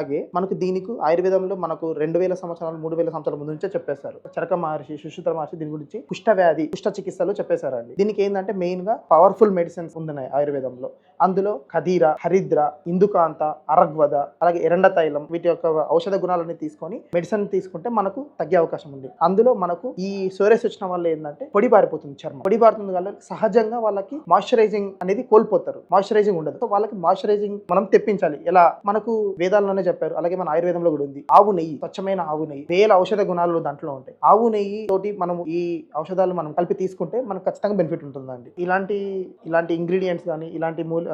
అలాగే మనకు దీనికి ఆయుర్వేదంలో మనకు రెండు వేల సంవత్సరాలు మూడు వేల సంవత్సరాల ముందు నుంచే చెప్పేశారు. చరక మహర్షి సుశ్రుత మహర్షి దీని గురించి కుష్ట వ్యాధి కుష్ఠ చికిత్సలు చెప్పేశారండి. దీనికి ఏంటంటే మెయిన్గా పవర్ఫుల్ మెడిసిన్స్ ఉన్నాయి ఆయుర్వేదంలో. అందులో ఖదీర హరిద్ర ఇందుకాంత అరగ్వద అలాగే ఎరండ తైలం వీటి యొక్క ఔషధ గుణాలన్నీ తీసుకొని మెడిసిన్ తీసుకుంటే మనకు తగ్గే అవకాశం ఉంది. అందులో మనకు ఈ సోరేస్ వచ్చిన వల్ల ఏంటంటే పొడి పారిపోతుంది చర్మం. పొడి పారుతుంది వల్ల సహజంగా వాళ్ళకి మాయిశ్చరైజింగ్ అనేది కోల్పోతారు. మాయిశ్చరైజింగ్ ఉండదు. సో వాళ్ళకి మాయిశ్చరైజింగ్ మనం తెప్పించాలి. ఎలా? మనకు వేదాల్లోనే చెప్పారు. అలాగే మన ఆయుర్వేదంలో కూడా ఉంది. ఆవు నెయ్యి స్వచ్ఛమైన ఆవు నెయ్యి. వేల ఔషధ గుణాలు దాంట్లో ఉంటాయి. ఆవు నెయ్యి తోటి మనం ఈ ఔషధాలు మనం కలిపి తీసుకుంటే మనకు ఖచ్చితంగా బెనిఫిట్ ఉంటుందండి. ఇలాంటి ఇలాంటి ఇంగ్రీడియంట్స్ కానీ ఇలాంటి మూల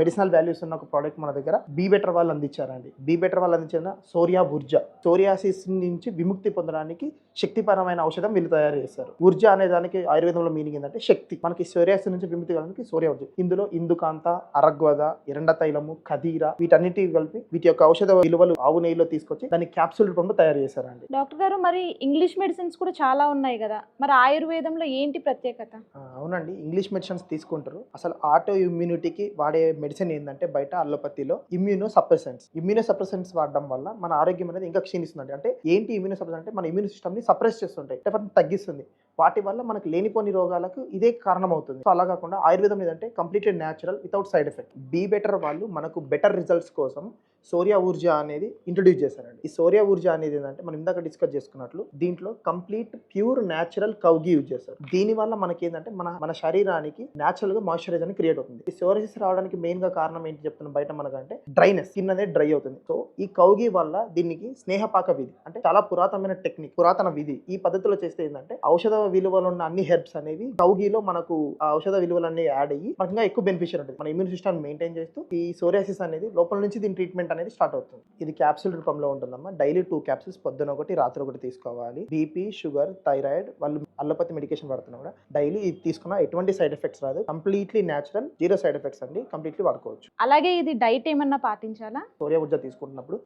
మెడిసినల్ వాల్యూస్ ఉన్న ఒక ప్రోడక్ట్ మన దగ్గర బీ బెటర్ వాళ్ళు అందించారండి. బీ బెటర్ వాళ్ళు అందించిన సోరియా ఊర్జ సోరియాసిస్ నుంచి విముక్తి పొందడానికి శక్తిపరమైన ఔషధం వీళ్ళు తయారు చేస్తారు ఊర్జ అనే దానికి ఆయుర్వేదంలో మీనింగ్ ఏంటంటే శక్తి. మనకి సోరియాసిస్ నుంచి విముక్తి కలడానికి సూర్య ఉర్జ ఇందులో ఇందుకాంత అరగ్వద ఎరండ తైలము ఖదీర వీటన్నిటి కలిపి వీటి యొక్క ఔషధ విలువలు ఆవు నెయ్యిలో తీసుకొచ్చి దాన్ని క్యాప్సూల్ రూపంలో తయారు చేశారండి. డాక్టర్ గారు మరి ఇంగ్లీష్ మెడిసిన్స్ కూడా చాలా ఉన్నాయి కదా. మరి ఆయుర్వేదంలో ఏంటి ప్రత్యేకత? అవునండి. ఇంగ్లీష్ మెడిసిన్స్ తీసుకుంటారు. అసలు ఆటో ఇమ్యూనిటీకి వాడే మెడిసిన్ ఏంటంటే బయట అల్లోపతిలో ఇమ్యూనో సప్రెసెంట్స్ ఇమ్యూనో సప్రెసెంట్స్ వాడడం వల్ల మన ఆరోగ్యం అనేది ఇంకా క్షీణిస్తుంది అంటే ఏంటి ఇమ్యూనో సప్రెసెంట్ అంటే మన ఇమ్యూన్ సిస్టమ్ని సప్రెస్ చేస్తుంటాయి. తగ్గిస్తుంది. వాటి వల్ల మనకు లేనిపోని రోగాలకు ఇదే కారణం అవుతుంది సో అలా కాకుండా ఆయుర్వేదం ఏదంటే completely natural without side effect. Be better వాళ్ళు మనకు బెటర్ రిజల్ట్స్ కోసం సూర్య ఊర్జ అనేది ఇంట్రడ్యూస్ చేశారండి. ఈ సూర్య ఊర్జ అనేది ఏంటంటే మనం ఇందాక డిస్కస్ చేసుకున్నట్లు దీంట్లో కంప్లీట్ ప్యూర్ న్యాచురల్ కౌగి యూజ్ చేస్తారు. దీని వల్ల మనకి ఏంటంటే మన మన శరీరానికి న్యాచురల్గా మాయిశ్చరైజ్ అని క్రియేట్ అవుతుంది. ఈ సోరసిస్ రావడానికి మెయిన్గా కారణం ఏంటి చెప్తున్నా బయట మనకంటే డ్రైనెస్ స్కిన్ అనేది డ్రై అవుతుంది. సో ఈ కౌగి వల్ల దీనికి స్నేహపాక విధి అంటే చాలా పురాతనమైన టెక్నిక్ పురాతన విధి ఈ పద్ధతిలో చేస్తే ఏంటంటే ఔషధ విలువలు ఉన్న అన్ని హెర్బ్స్ అనేవి కౌగిలో మనకు ఔషధ విలువలన్నీ యాడ్ అయ్యి మనకి ఎక్కువ బెనిఫిషియల్ ఉంటుంది. మన ఇమ్యూన్ సిస్టమ్ మెయింటైన్ చేస్తూ ఈ సోరియాసిస్ అనేది లోపల నుంచి దీని ట్రీట్మెంట్ అనేది స్టార్ట్ అవుతుంది. ఇది క్యాప్సూల్ రూపంలో ఉంటుందమ్మా. డైలీ టూ క్యాప్సూల్స్ పొద్దున ఒకటి రాత్రి ఒకటి తీసుకోవాలి. బీపీ షుగర్ థైరాయిడ్ వాళ్ళు అల్లపతి మెడికేషన్ పడుతున్నా కూడా. డైలీ ఇది తీసుకున్న ఎటువంటి సైడ్ ఎఫెక్ట్స్ రాదు. Completely natural zero side effects అండి. కంప్లీట్లీ వాడుకోవచ్చు. అలాగే ఇది డైట్ ఏమన్నా పాటించాలా? సూర్య ఊర్జ తీసుకుంటున్నప్పుడు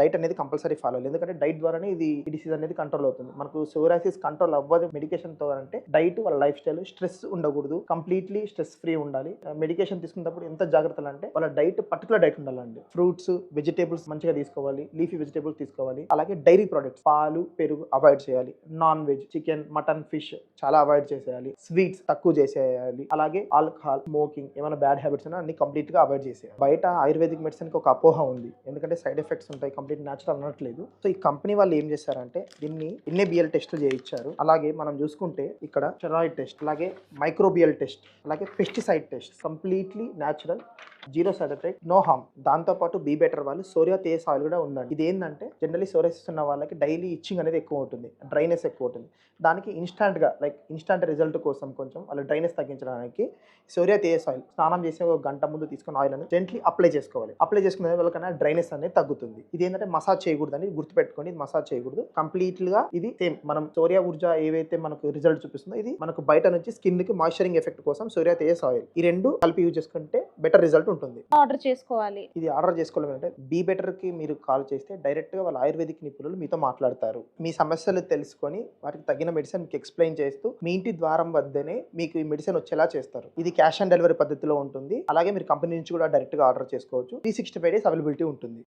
డైట్ అనేది కంపల్సరీ ఫాలో అవ్వాలి. ఎందుకంటే డైట్ ద్వారానే ఇది డిసీజ్ అనేది కంట్రోల్ అవుతుంది. మనకు సోరాసిస్ కంట్రోల్ అవ్వదు మెడికేషన్ మెడికేషన్తో అంటే డైట్ వాళ్ళ లైఫ్ స్టైల్ స్ట్రెస్ ఉండకూడదు కంప్లీట్లీ స్ట్రెస్ ఫ్రీ ఉండాలి. మెడికేషన్ తీసుకున్నప్పుడు ఎంత జాగ్రత్తలు అంటే వాళ్ళ డైట్ పర్టికులర్ డైట్ ఉండాలండి. ఫ్రూట్స్ వెజిటేబుల్స్ మంచిగా తీసుకోవాలి లీఫీ వెజిటేబుల్స్ తీసుకోవాలి. అలాగే డైరీ ప్రోడక్ట్స్ పాలు పెరుగు అవాయిడ్ చేయాలి. Non veg chicken mutton fish చాలా అవాయిడ్ చేసేయాలి. స్వీట్స్ తక్కువ చేసేయాలి. అలాగే ఆల్కహాల్ స్మోకింగ్ ఏమైనా బ్యాడ్ హ్యాబిట్స్ అయినా అన్ని కంప్లీట్గా అవాయిడ్ చేసేయాలి. బయట ఆయుర్వేదిక్ మెడిసిన్ ఒక అపోహ ఉంది. ఎందుకంటే సైడ్ ఎఫెక్ట్స్ ఉంటాయి కంప్లీట్ న్యాచురల్ అనట్లేదు. సో ఈ కంపెనీ వాళ్ళు ఏం చేశారంటే దీన్ని ఎన్ఏబిఎల్ టెస్ట్లు చేయించారు. అలాగే మనం చూసుకుంటే ఇక్కడ స్టెరాయిడ్ టెస్ట్ అలాగే మైక్రోబియల్ టెస్ట్ అలాగే pesticide test completely natural zero side effect no harm. దాంతోపాటు బీ బెటర్ వాళ్ళు. సోరియా తేస్ ఆయిల్ కూడా ఉందండి. ఇది ఏంటంటే జనరలీ సోరియాసిస్ ఉన్న వాళ్ళకి డైలీ ఇచ్చింగ్ అనేది ఎక్కువ ఉంటుంది. డ్రైనెస్ ఎక్కువ ఉంటుంది. దానికి ఇన్స్టాంట్గా లైక్ ఇన్స్టాంట్ రిజల్ట్ కోసం కొంచెం వాళ్ళు డ్రైనెస్ తగ్గించడానికి సోరియా తేస్ ఆయిల్ స్నానం చేసే ఒక గంట ముందు తీసుకున్న ఆయిల్ అనేది జెంట్లీ అప్లై చేసుకోవాలి. అప్లై చేసుకునే వాళ్ళకన్నా డ్రైనెస్ అనేది తగ్గుతుంది. ఇది ఏంటంటే మసాజ్ చేయకూడదు అని గుర్తుపెట్టుకోండి ఇది మసాజ్ చేయకూడదు. కంప్లీట్గా ఇది సేమ్ మనం సోరియా ఊర్జా ఏవైతే మనకు రిజల్ట్ చూపిస్తుందో ఇది మనకు బయట నుంచి స్కిన్కి మాయిశ్చరింగ్ ఎఫెక్ట్ కోసం సోరియా తేస్ ఆయిల్ ఈ రెండు కలిపి యూజ్ చేసుకుంటే బెటర్ రిజల్ట్ ఉంటుంది. ఆర్డర్ చేసుకోవాలి. ఇది ఆర్డర్ చేసుకోవాలంటే బీ బెటర్కి మీరు కాల్ చేస్తే డైరెక్ట్గా వాళ్ళ ఆయుర్వేదిక్ నిపుణులు మీతో మాట్లాడతారు. మీ సమస్యలు తెలుసుకొని వాటికి తగిన మెడిసిన్ మీకు ఎక్స్ప్లెయిన్ చేస్తూ మీ ఇంటి ద్వారం వద్దనే మీకు ఈ మెడిసిన్ వచ్చేలా చేస్తారు. ఇది క్యాష్ ఆన్ డెలివరీ పద్ధతిలో ఉంటుంది. అలాగే మీరు కంపెనీ నుంచి కూడా డైరెక్ట్గా ఆర్డర్ చేసుకోవచ్చు. Three sixty five days availability ఉంటుంది.